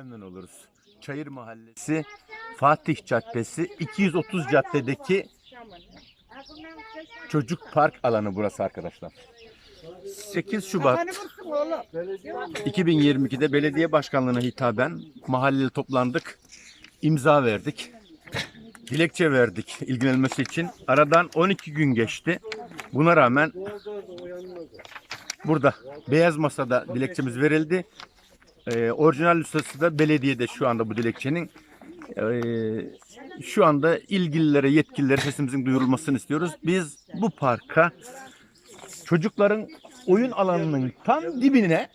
memnun oluruz. Çayır Mahallesi, Fatih Caddesi, 230 caddedeki çocuk park alanı burası arkadaşlar. 8 Şubat 2022'de belediye başkanlığına hitaben mahalleli toplandık. imza verdik. Dilekçe verdik ilgilenmesi için. Aradan 12 gün geçti. Buna rağmen burada beyaz masada dilekçemiz verildi. Ee, orijinal nüshası da belediyede şu anda bu dilekçenin. Ee, şu anda ilgililere, yetkililere sesimizin duyurulmasını istiyoruz. Biz bu parka çocukların oyun alanının tam dibine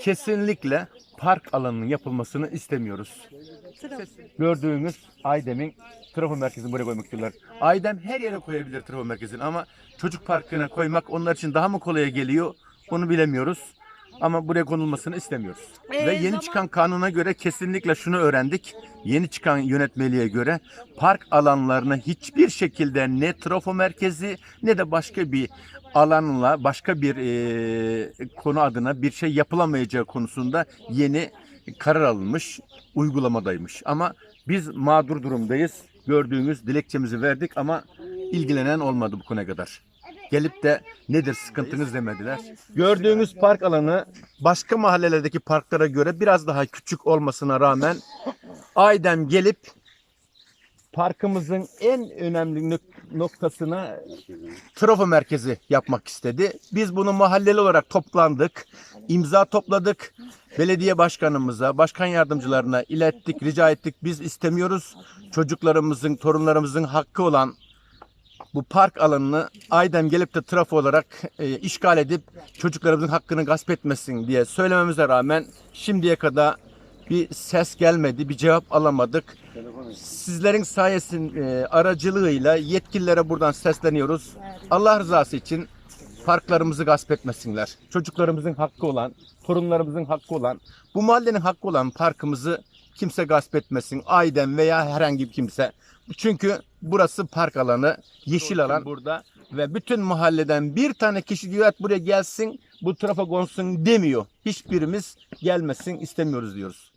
kesinlikle park alanının yapılmasını istemiyoruz. Gördüğünüz Aydem'in trafo merkezini buraya koymak istiyorlar. Aydem her yere koyabilir trafo merkezini ama çocuk parkına koymak onlar için daha mı kolaya geliyor onu bilemiyoruz. Ama buraya konulmasını istemiyoruz. Ee, Ve yeni zaman- çıkan kanuna göre kesinlikle şunu öğrendik. Yeni çıkan yönetmeliğe göre park alanlarına hiçbir şekilde ne trafo merkezi ne de başka bir alanla başka bir e, konu adına bir şey yapılamayacağı konusunda yeni karar alınmış, uygulamadaymış. Ama biz mağdur durumdayız. Gördüğünüz dilekçemizi verdik ama ilgilenen olmadı bu konuya kadar. Gelip de nedir sıkıntınız demediler. Gördüğünüz park alanı başka mahallelerdeki parklara göre biraz daha küçük olmasına rağmen Aydem gelip parkımızın en önemli nok- noktasına trafo merkezi yapmak istedi. Biz bunu mahalleli olarak toplandık, imza topladık. Belediye başkanımıza, başkan yardımcılarına ilettik, rica ettik. Biz istemiyoruz. Çocuklarımızın, torunlarımızın hakkı olan bu park alanını Aydem gelip de trafo olarak e, işgal edip çocuklarımızın hakkını gasp etmesin diye söylememize rağmen şimdiye kadar bir ses gelmedi, bir cevap alamadık. Sizlerin sayesin e, aracılığıyla yetkililere buradan sesleniyoruz. Allah rızası için parklarımızı gasp etmesinler. Çocuklarımızın hakkı olan, torunlarımızın hakkı olan, bu mahallenin hakkı olan parkımızı kimse gasp etmesin. Aydem veya herhangi bir kimse. Çünkü burası park alanı, yeşil alan burada ve bütün mahalleden bir tane kişi diyor "Evet, buraya gelsin, bu tarafa konsun demiyor. Hiçbirimiz gelmesin istemiyoruz diyoruz.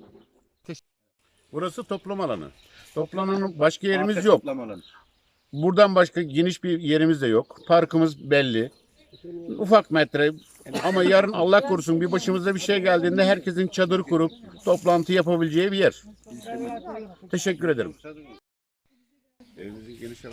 Burası toplam alanı. Toplananın başka yerimiz yok. Buradan başka geniş bir yerimiz de yok. Parkımız belli. Ufak metre ama yarın Allah korusun bir başımıza bir şey geldiğinde herkesin çadır kurup toplantı yapabileceği bir yer. Teşekkür ederim.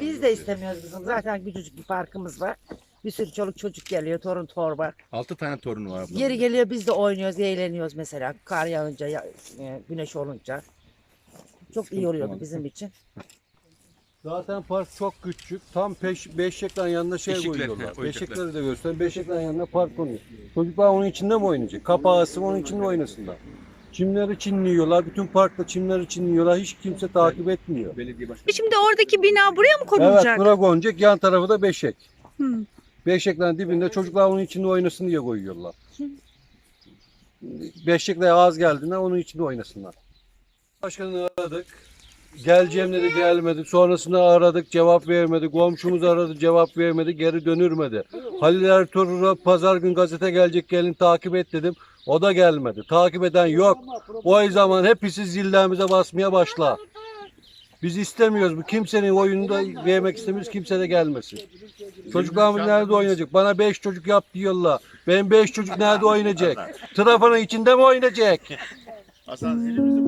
Biz de istemiyoruz bizim. Zaten küçücük bir parkımız var. Bir sürü çoluk çocuk geliyor, torun torba. 6 tane torunu var. Yeri geliyor biz de oynuyoruz, eğleniyoruz mesela. Kar yağınca, ya- e, güneş olunca. Çok iyi oluyordu bizim için. Zaten park çok küçük. Tam peş, beşekten yanına şey Beşikler, koyuyorlar. he, oyuncaklar. Beşikleri de göster. Beşekten yanına park konuyor. Çocuklar onun içinde mi oynayacak? Kapağı asım onun içinde oynasınlar. Çimleri çinliyorlar. Bütün parkta çimleri çinliyorlar. Hiç kimse takip etmiyor. Belediye başkanı. Şimdi oradaki bina buraya mı Evet konulacak? bura konacak. Yan tarafı da beşek. Hı. Beşeklerin dibinde çocuklar onun içinde oynasın diye koyuyorlar. Beşikler az geldiğinde onun içinde oynasınlar. Başkanını aradık. Geleceğim dedi gelmedi. Sonrasında aradık cevap vermedi. Komşumuz aradı cevap vermedi. Geri dönürmedi. Halil Ertuğrul'a pazar gün gazete gelecek gelin takip et dedim. O da gelmedi. Takip eden yok. O zaman hepsi zillerimize basmaya başla. Biz istemiyoruz. Bu kimsenin oyununda vermek istemiyoruz. Kimse de gelmesin. Çocuklarımız nerede oynayacak? Bana beş çocuk yap diyorlar. Benim beş çocuk nerede oynayacak? Trafanın içinde mi oynayacak? Hasan zilimizi